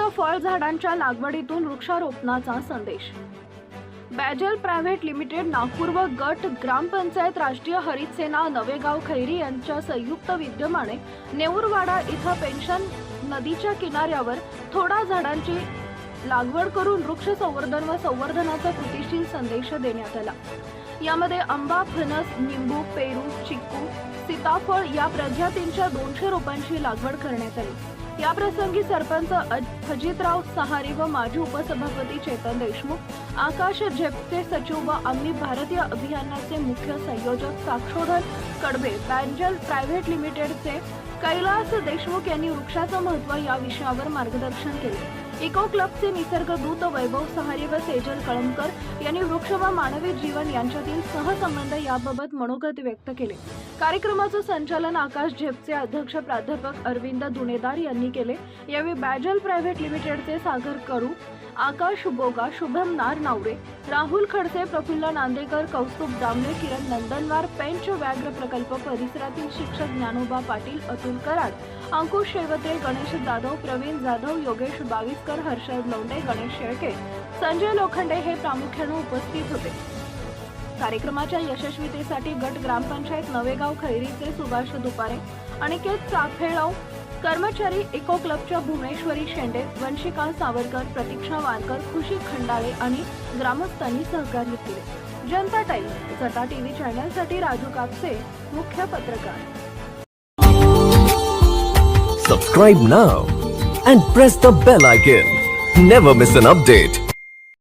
झाडांच्या लागवडीतून वृक्षारोपणाचा संदेश. बॅजल प्रायव्हेट लिमिटेड नागपूर व गट ग्रामपंचायत राष्ट्रीय हरित सेना नवेगाव खैरी यांच्या संयुक्त विद्यमाने नेऊरवाडा इथं पेन्शन नदीच्या किनाऱ्यावर थोडा झाडांची लागवड करून वृक्ष संवर्धन व संवर्धनाचा कृतीशील संदेश देण्यात आला. यामध्ये आंबा फणस निंबू पेरू चिक्कू सीताफळ या प्रजातींच्या दोनशे रोपांची लागवड करण्यात आली. याप्रसंगी सरपंच अज- अजितराव सहारे व माजी उपसभापती चेतन देशमुख आकाश झेपचे सचिव व आम्ही भारतीय अभियानाचे मुख्य संयोजक साक्षोधन कडबे बँजल प्रायव्हेट लिमिटेडचे कैलास देशमुख यांनी वृक्षाचं महत्त्व या विषयावर मार्गदर्शन केले. इको क्लबचे निसर्ग दूत वैभव सहारे व सेजल कळमकर यांनी वृक्ष व मानवी जीवन यांच्यातील सहसंबंध याबाबत मनोगत व्यक्त केले. कार्यक्रमाचं संचालन आकाश झेपचे अध्यक्ष प्राध्यापक अरविंद दुनेदार यांनी केले. यावेळी बॅजल प्रायव्हेट लिमिटेडचे सागर करू आकाश बोगा शुभम नार नावरे राहुल खडसे प्रफुल्ल नांदेकर कौस्तुभ दामले किरण नंदनवार पेंच व्याघ्र प्रकल्प परिसरातील शिक्षक ज्ञानोबा पाटील अतुल कराड अंकुश शेवते गणेश जाधव प्रवीण जाधव योगेश बावीसकर हर्षद लोंडे गणेश शेळके संजय लोखंडे हे प्रामुख्याने उपस्थित होते. कार्यक्रमाच्या यशस्वीतेसाठी गट ग्रामपंचायत नवेगाव खैरीचे सुभाष दुपारे अनिकेत चाफेळाव कर्मचारी इको क्लबच्या भुवनेश्वरी शेंडे वंशिका सावरकर प्रतीक्षा वारकर खुशी खंडाळे आणि ग्रामस्थांनी सहकार्य केले. जनता टाइम्स जता टीव्ही चॅनलसाठी राजू कापसे मुख्य पत्रकार. Subscribe now and press the bell icon never miss an update